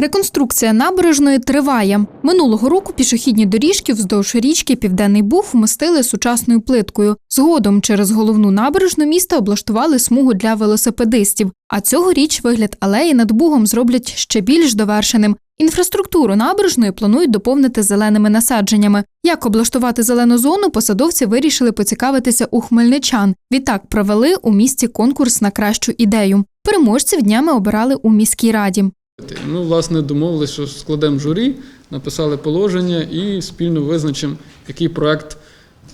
Реконструкція набережної триває. Минулого року пішохідні доріжки вздовж річки Південний Буг вмостили сучасною плиткою. Згодом через головну набережну міста облаштували смугу для велосипедистів. А цьогоріч вигляд алеї над Бугом зроблять ще більш довершеним. Інфраструктуру набережної планують доповнити зеленими насадженнями. Як облаштувати зелену зону, посадовці вирішили поцікавитися у хмельничан. Відтак провели у місті конкурс на кращу ідею. Переможців днями обирали у міській раді. Ми, власне, домовилися, що складемо журі, написали положення і спільно визначимо, який проект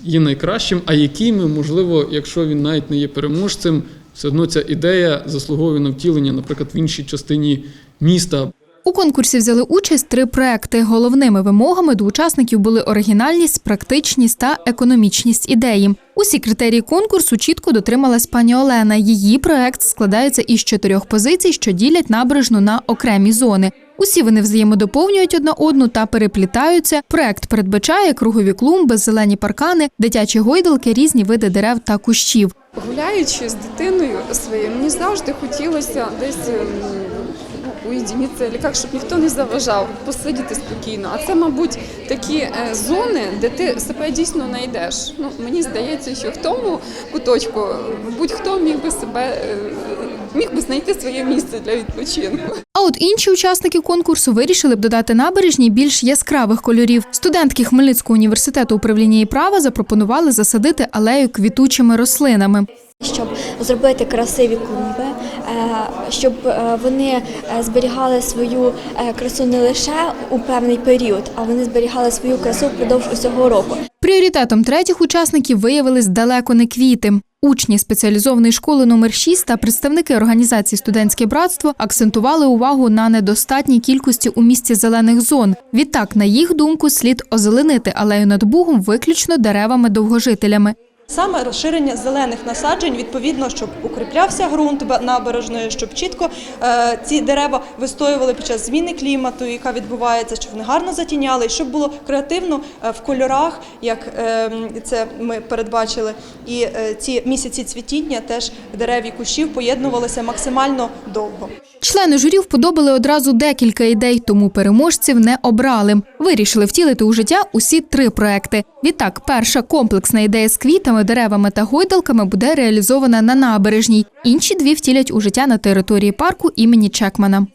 є найкращим, а який ми, можливо, якщо він навіть не є переможцем, все одно ця ідея заслуговує на втілення, наприклад, в іншій частині міста. У конкурсі взяли участь три проекти. Головними вимогами до учасників були оригінальність, практичність та економічність ідеї. Усі критерії конкурсу чітко дотрималась пані Олена. Її проект складається із чотирьох позицій, що ділять набережну на окремі зони. Усі вони взаємодоповнюють одна одну та переплітаються. Проект передбачає кругові клумби, зелені паркани, дитячі гойдалки, різні види дерев та кущів. Гуляючи з дитиною своєю, мені завжди хотілося десь ем, или як, щоб ніхто не заважав, посидіти спокійно. А це, мабуть, такі е, зони, де ти себе дійсно знайдеш. Ну, мені здається, що в тому куточку будь-хто міг би себе е, міг би знайти своє місце для відпочинку. От інші учасники конкурсу вирішили б додати набережній більш яскравих кольорів. Студентки Хмельницького університету управління і права запропонували засадити алею квітучими рослинами. щоб зробити красиві клумби, е, щоб е, вони е, зберігали свою красу не лише у певний період, а вони зберігали свою красу впродовж усього року. Пріоритетом третіх учасників виявились далеко не квіти. Учні спеціалізованої школи номер 6 та представники організації Студентське братство акцентували увагу на недостатній кількості у місті зелених зон. Відтак, на їх думку, слід озеленити алею над Бугом виключно деревами-довгожителями. Саме розширення зелених насаджень, відповідно, щоб укріплявся ґрунт набережної, щоб чітко е, ці дерева вистоювали під час зміни клімату, яка відбувається, щоб вони гарно затіняли, щоб було креативно е, в кольорах, як е, це ми передбачили. І е, ці місяці цвітіння теж дерев і кущів поєднувалися максимально довго. Члени журі вподобали одразу декілька ідей, тому переможців не обрали. Вирішили втілити у життя усі три проекти. Відтак, перша комплексна ідея з квітами, деревами та гойдалками буде реалізована на набережній. Інші дві втілять у життя на території парку імені Чекмана.